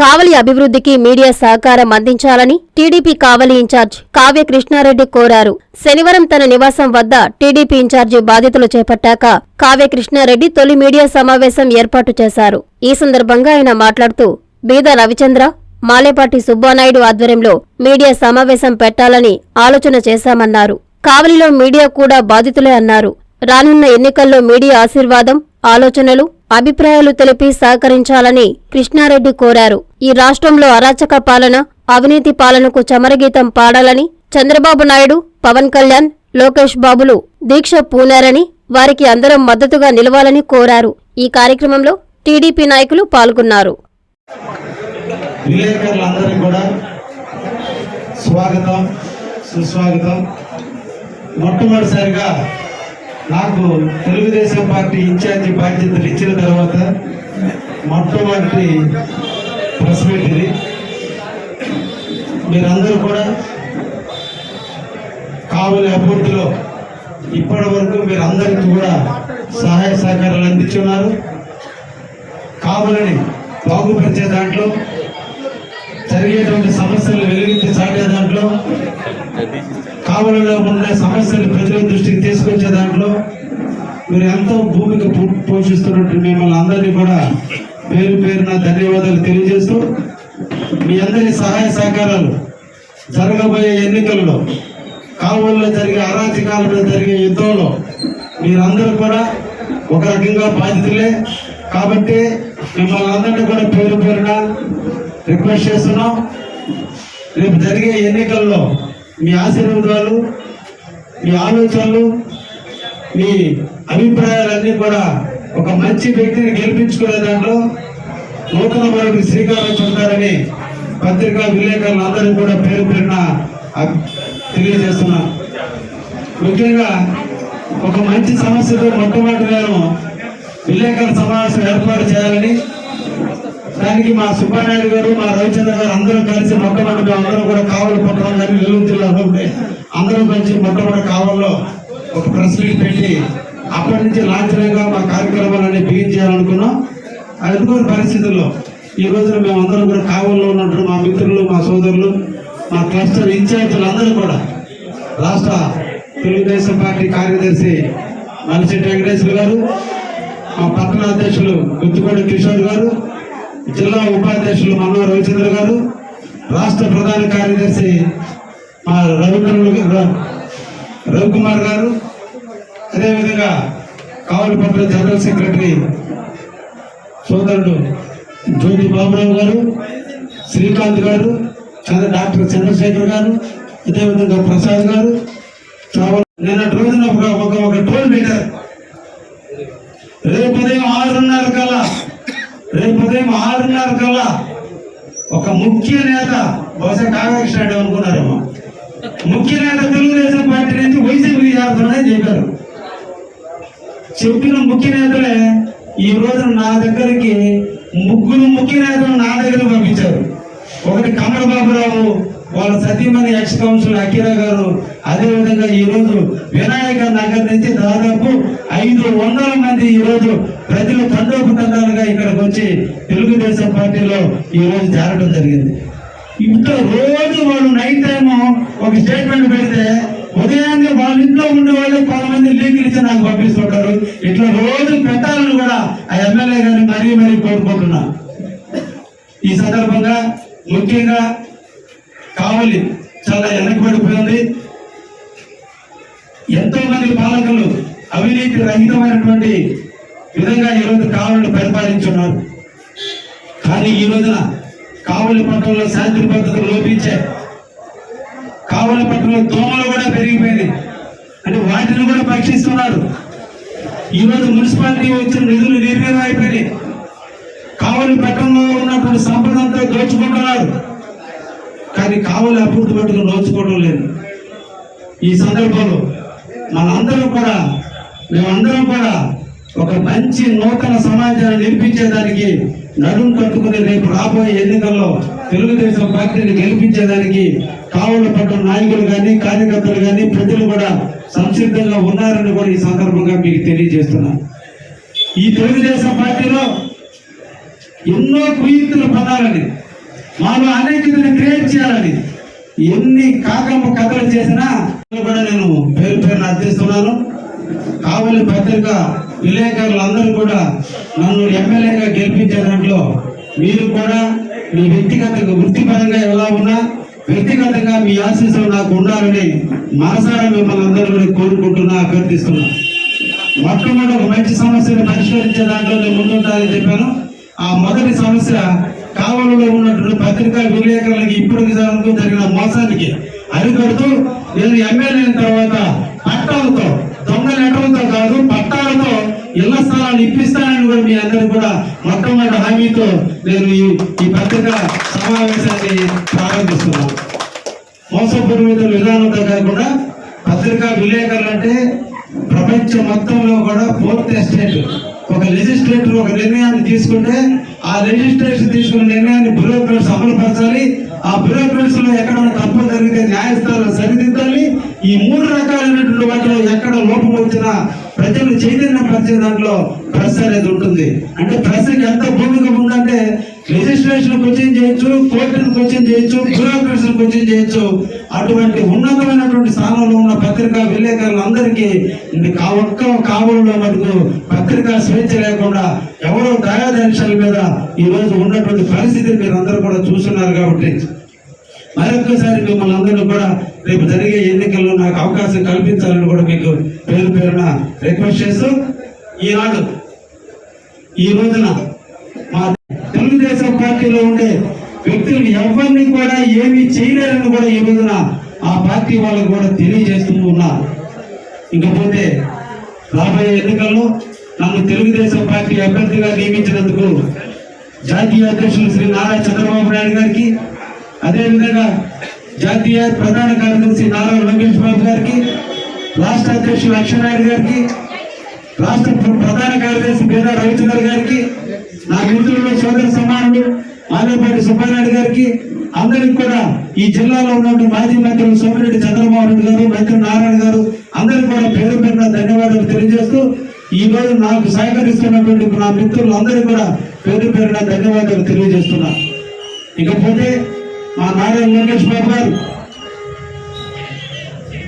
కావలి అభివృద్ధికి మీడియా సహకారం అందించాలని టీడీపీ కావలి ఇన్ఛార్జ్ కావ్య కృష్ణారెడ్డి కోరారు. శనివారం తన నివాసం వద్ద టీడీపీ ఇన్ఛార్జి బాధ్యతలు చేపట్టాక కావ్య కృష్ణారెడ్డి తొలి మీడియా సమావేశం ఏర్పాటు చేశారు. ఈ సందర్భంగా ఆయన మాట్లాడుతూ బీద రవిచంద్ర మాలేపాటి సుబ్బానాయుడు ఆధ్వర్యంలో మీడియా సమావేశం పెట్టాలని ఆలోచన చేశామన్నారు. కావలిలో మీడియా కూడా బాధితులే అన్నారు. రానున్న ఎన్నికల్లో మీడియా ఆశీర్వాదం ఆలోచనలు అభిప్రాయాలు తెలిపి సహకరించాలని కృష్ణారెడ్డి కోరారు. ఈ రాష్ట్రంలో అరాచక పాలన అవినీతి పాలనకు చమరగీతం పాడాలని చంద్రబాబు నాయుడు పవన్ కళ్యాణ్ లోకేష్ బాబులు దీక్ష పూనారని వారికి అందరం మద్దతుగా నిలవాలని కోరారు. ఈ కార్యక్రమంలో టీడీపీ నాయకులు పాల్గొన్నారు. కూడా స్వాగతం సుస్వాగతం. మొట్టమొదటిసారిగా నాకు తెలుగుదేశం పార్టీ ఇన్ఛార్జి బాధ్యతలు ఇచ్చిన తర్వాత మొట్టమొదటి ప్రెస్ మీట్ ఇది. మీరందరూ కూడా కావలి అభివృద్ధిలో ఇప్పటి వరకు మీరందరికీ కూడా సహాయ సహకారాలు అందించున్నారు. కావలని బాగుపరిచే దాంట్లో జరిగేటువంటి సమస్యలు వెలిగించి చాటే దాంట్లో కావలిలో ఉండే సమస్యలు ప్రజల దృష్టికి తీసుకొచ్చే దాంట్లో మీరు ఎంతో భూమిక పో- పోషిస్తున్నట్టు మిమ్మల్ని అందరినీ కూడా పేరు పేరున ధన్యవాదాలు తెలియజేస్తూ మీ అందరి సహాయ సహకారాలు జరగబోయే ఎన్నికల్లో కావుల్లో జరిగే అరాచకాల మీద జరిగే యుద్ధంలో మీరందరూ కూడా ఒక రకంగా బాధితులే. కాబట్టి మిమ్మల్ని అందరినీ కూడా పేరు పేరున రిక్వెస్ట్ చేస్తున్నాం. రేపు జరిగే ఎన్నికల్లో మీ ఆశీర్వాదాలు మీ ఆలోచనలు మీ అభిప్రాయాలన్నీ కూడా ఒక మంచి వ్యక్తిని గెలిపించుకునే దాంట్లో నూతన వారికి శ్రీకారం చుట్టారని పత్రికా విలేకరులు అందరూ కూడా పేరు పేరున తెలియజేస్తున్నా. ముఖ్యంగా ఒక మంచి సమస్యతో మొట్టమొదటి నేను విలేకరుల సమావేశం ఏర్పాటు చేయాలని దానికి మా సుబ్బారాయుడు గారు మా రవిచంద్ర గారు అందరం కలిసి మొట్టమొదటి మేము అందరం కూడా కావలి పట్టణం కానీ నెల్లూరు జిల్లాలో ఉండే అందరూ కలిసి మొట్టమొదటి కావల్లో ఒక ప్రెస్ మీట్ పెట్టి అప్పటి నుంచి లాంఛనంగా మా కార్యక్రమాలన్నీ బిగించేయాలనుకున్నాం అనుకోని పరిస్థితుల్లో ఈ రోజున మేము అందరం కూడా కావల్లో ఉన్నట్టు మా మిత్రులు మా సోదరులు మా క్లస్టర్ ఇన్ఛార్జీలు అందరూ కూడా రాష్ట్ర తెలుగుదేశం పార్టీ కార్యదర్శి మలిశెట్టి వెంకటేశ్వర గారు మా పట్టణ అధ్యక్షులు గుత్తికోటి కిషోర్ గారు జిల్లా ఉపాధ్యక్షులు మన్నా రవిచంద్ర గారు రాష్ట్ర ప్రధాన కార్యదర్శి మా రవికుమార్ రవికుమార్ గారు అదేవిధంగా కావలిపట్ల జనరల్ సెక్రటరీ సోదరుడు జ్యోతి బాబురావు గారు శ్రీకాంత్ గారు చంద్ర డాక్టర్ చంద్రశేఖర్ గారు అదేవిధంగా ప్రసాద్ గారు చాలా నిన్నటి రోజున ఒక ఒక ఒక టోల్ మీటర్ రేపు ఉదయం ఆరున్నర కల్లా రేపు ఉదయం ఆరున్నర కల్లా ఒక ముఖ్య నేత బహుశా కాంగ్రెస్ నాయుడు అనుకున్నారేమో. ముఖ్య నేత తెలుగుదేశం పార్టీ నుంచి వైసీపీ చేస్తున్నాడని చెప్పారు చెప్పిన ముఖ్య నేతలే ఈ రోజు నా దగ్గరికి ముగ్గురు ముఖ్య నేతలు నా దగ్గర పంపించారు. ఒకటి కమలబాబురావు వాళ్ళ సతీమణి ఎక్స్ కౌన్సిల్ అఖిరా గారు అదే విధంగా ఈ రోజు వినాయక నగర్ నుంచి దాదాపు ఐదు వందల మంది ఈ రోజు ప్రజలు తండోపతండాలుగా ఇక్కడికి వచ్చి తెలుగుదేశం పార్టీలో ఈ రోజు చేరడం జరిగింది. ఇంట్లో రోజు వాళ్ళు నైట్ టైం ఒక స్టేట్మెంట్ పెడితే ఉదయాన్నే వాళ్ళ ఇంట్లో ఉండే వాళ్ళు కొంతమంది లీకులు ఇచ్చి నాకు పంపిస్తుంటారు. ఇట్లా రోజు పెట్టాలని కూడా ఆ ఎమ్మెల్యే గారిని మరీ మరీ కోరుకుంటున్నా. ఈ సందర్భంగా ముఖ్యంగా ఫ్యామిలీ చాలా వెనకబడిపోయింది ఎంతో మంది పాలకులు అవినీతి రహితమైనటువంటి విధంగా ఈరోజు కావలిని పరిపాలించున్నారు. కానీ ఈ రోజున కావలి పట్టణంలో శాంతి భద్రతలు లోపించే కావలి పట్టణంలో దోమలు కూడా పెరిగిపోయింది. అంటే వాటిని కూడా పరీక్షిస్తున్నారు ఈ రోజు మున్సిపాలిటీ వచ్చిన నిధులు నిర్వీర్యం అయిపోయినాయి కావలి పట్టణంలో ఉన్నటువంటి సంపద అంతా దోచుకుంటున్నారు. కానీ కావలి అభివృద్ధి పెట్టుకుని నోచుకోవడం లేదు. ఈ సందర్భంలో మనందరం కూడా మేమందరం కూడా ఒక మంచి నూతన సమాజాన్ని నిర్మించేదానికి నడుం కట్టుకుని రేపు రాబోయే ఎన్నికల్లో తెలుగుదేశం పార్టీని గెలిపించేదానికి కావులు పట్టిన నాయకులు కానీ కార్యకర్తలు కానీ ప్రజలు కూడా సంసిద్ధంగా ఉన్నారని కూడా ఈ సందర్భంగా మీకు తెలియజేస్తున్నాను ఈ తెలుగుదేశం పార్టీలో ఎన్నో కుయుక్తులు పదాలని మాలో అనేకతని క్రియేట్ చేయాలని. ఎన్ని కాకమ్మ కథలు చేసినా కూడా నేను పేరు పేరున అర్థిస్తున్నాను. కావలి పత్రిక విలేకరులందరూ కూడా నన్ను ఎమ్మెల్యేగా గెలిపించే దాంట్లో మీరు కూడా మీ వ్యక్తిగత వృత్తిపరంగా ఎలా ఉన్నా వ్యక్తిగతంగా మీ ఆశీస్సులు నాకు ఉండాలని మనసారా మిమ్మల్ని అందరూ కూడా కోరుకుంటున్నా అభ్యర్థిస్తున్నా. మొట్టమొదటి ఒక మంచి సమస్యను పరిష్కరించే దాంట్లో నేను ముందుంటానని చెప్పాను. ఆ మొదటి సమస్య కావలిలో ఉన్నటువంటి పత్రికా విలేకరులకి ఇప్పుడు వరకు జరిగిన మోసానికి అరికడుతూ నేను ఎమ్మెల్యే తర్వాత పట్టాలతో దొంగ లెటర్లతో కాదు పట్టాలతో ఇళ్ళ స్థలాలు ఇప్పిస్తానని కూడా మీ అందరూ కూడా మొట్టమొదటి హామీతో నేను ఈ పత్రిక పత్రికా సమావేశాన్ని ప్రారంభిస్తున్నాను. మోసపూరిత విధానంతో కాకుండా పత్రికా విలేకరులు అంటే ప్రపంచం మొత్తంలో కూడా ఫోర్త్ ఎస్టేట్ ఒక లెజిస్లేటర్ ఒక నిర్ణయాన్ని తీసుకుంటే ఆ లెజిస్లేషన్ తీసుకున్న నిర్ణయాన్ని బ్యూరోక్రాట్స్ అమలుపరచాలి. ఆ బ్యూరోక్రాట్స్లో ఎక్కడ తప్పు జరిగితే న్యాయస్థానం సరిదిద్దాలి. ఈ మూడు రకాలైనటువంటి వాటిలో ఎక్కడ లోపం వచ్చినా ప్రజలు చైతన్యం పరిచే దాంట్లో ప్రెస్ అనేది ఉంటుంది. అంటే ప్రెస్కి ఎంత భూమిక ఉందంటే లెజిస్లేషన్ క్వశ్చన్ చేయొచ్చు కోర్టును క్వశ్చన్ చేయొచ్చు బ్యూరోక్రసీ క్వశ్చన్ చేయొచ్చు. అటువంటి ఉన్నతమైనటువంటి స్థానంలో ఉన్న పత్రికా విలేకరులందరికీ కా ఒక్క కావలలో మనకు పత్రికా స్వేచ్ఛ లేకుండా ఎవరో దయాదర్శల మీద ఈ రోజు ఉన్నటువంటి పరిస్థితిని మీరు అందరూ కూడా చూస్తున్నారు కాబట్టి మరొకసారి మిమ్మల్ని అందరూ కూడా రేపు జరిగే ఎన్నికల్లో నాకు అవకాశం కల్పించాలని కూడా మీకు పేరు పేరున రిక్వెస్ట్ చేస్తూ ఈనాడు ఈ రోజున మా పార్టీలో ఉండే వ్యక్తులు ఎవరిని కూడా ఏమి చేయలేరని కూడా ఈ రోజున ఆ పార్టీ వాళ్ళకు కూడా తెలియజేస్తూ ఉన్నారు. ఇకపోతే రాబోయే ఎన్నికల్లో నన్ను తెలుగుదేశం పార్టీ అభ్యర్థిగా నియమించినందుకు జాతీయ అధ్యక్షులు శ్రీ నారా చంద్రబాబు నాయుడు గారికి అదేవిధంగా జాతీయ ప్రధాన కార్యదర్శి నారా లోకేష్ బాబు గారికి రాష్ట్ర అధ్యక్షులు అక్షనాయుడు గారికి రాష్ట్ర ప్రధాన కార్యదర్శి పేద రవిచంద్ర గారికి నా మిత్రులు సోదర సమాజం మాలేపాటి సుబ్బారెడ్డి గారికి అందరికి కూడా ఈ జిల్లాలో ఉన్నటువంటి మాజీ మంత్రులు సోమిరెడ్డి చంద్రబాబు నాయుడు గారు మంత్రి నారాయణ గారు అందరికి కూడా పేరు పేరున ధన్యవాదాలు తెలియజేస్తూ ఈ రోజు నాకు సహకరిస్తున్నటువంటి నా మిత్రులు అందరికీ కూడా పేరు పేరున ధన్యవాదాలు తెలియజేస్తున్నా. ఇకపోతే మా నారాయణ లోకేష్ బాబు గారు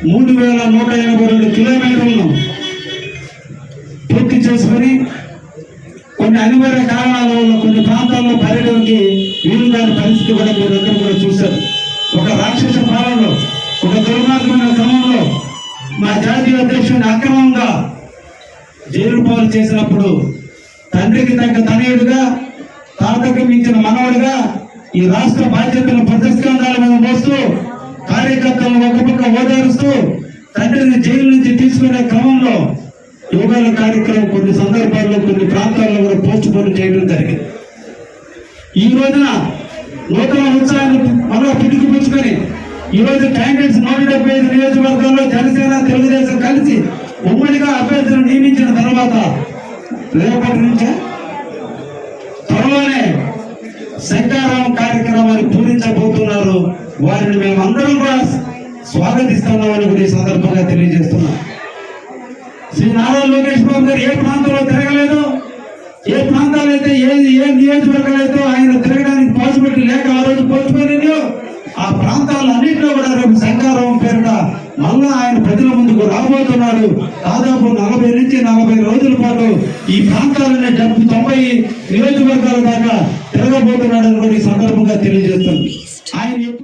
మూడు వేల నూట ఎనభై రెండు కిలోమీటర్లను పూర్తి చేసుకుని కొన్ని అనివార్య కారణాల వల్ల కొన్ని ప్రాంతాల్లో పర్యటనకి వీలు కాని పరిస్థితి కూడా మీరందరూ కూడా చూశారు. ఒక రాక్షస పాలనలో ఒక దుర్మార్గమైన క్రమంలో మా జాతీయ అధ్యక్షుడిని అక్రమంగా జైలు పాలు చేసినప్పుడు తండ్రికి తగ్గ తనయుడుగా తాతకు మించిన మనవడిగా ఈ రాష్ట్ర బాధ్యతను ప్రతిస్కంధాల మీద మోస్తూ కార్యకర్తలను ఒక పక్క ఓదారుస్తూ తండ్రిని జైలు నుంచి తీసుకునే క్రమంలో యోగాల కార్యక్రమం కొన్ని సందర్భాల్లో కొన్ని ప్రాంతాల్లో కూడా పోస్ట్ పోన్ చేయడం జరిగింది. ఈ రోజున నూతన ఉత్సాహాన్ని మరో పిడికిపుచ్చుకొని ఈ రోజు క్యాండిడేట్స్ నూట డెబ్బై ఐదు నియోజకవర్గాల్లో జనసేన తెలుగుదేశం కలిసి ఉమ్మడిగా అభ్యర్థులు నియమించిన తర్వాత రేపటి నుంచే త్వరలోనే శంకారాం కార్యక్రమాన్ని పూరించబోతున్నారు. వారిని మేమందరం కూడా స్వాగతిస్తున్నామని కూడా ఈ సందర్భంగా తెలియజేస్తున్నాం. శ్రీ నారా లోకేష్ బాబు గారు ఏ ప్రాంతంలో తిరగలేదు? ఏ ప్రాంతాలు అయితే ఏ ఏ నియోజకవర్గాలైతే ఆయన తిరగడానికి పాసిబిలిటీ లేక ఆ రోజు పోల్చిపోయినాయో ఆ ప్రాంతాల అన్నింటిలో కూడా రేపు శంకారావం పేరుట మళ్ళా ఆయన ప్రజల ముందుకు రాబోతున్నాడు. దాదాపు నలభై నుంచి నలభై రోజుల పాటు ఈ ప్రాంతాలనే డెబ్బై తొంభై నియోజకవర్గాల దాకా తిరగబోతున్నాడని కూడా ఈ సందర్భంగా తెలియజేస్తున్నాను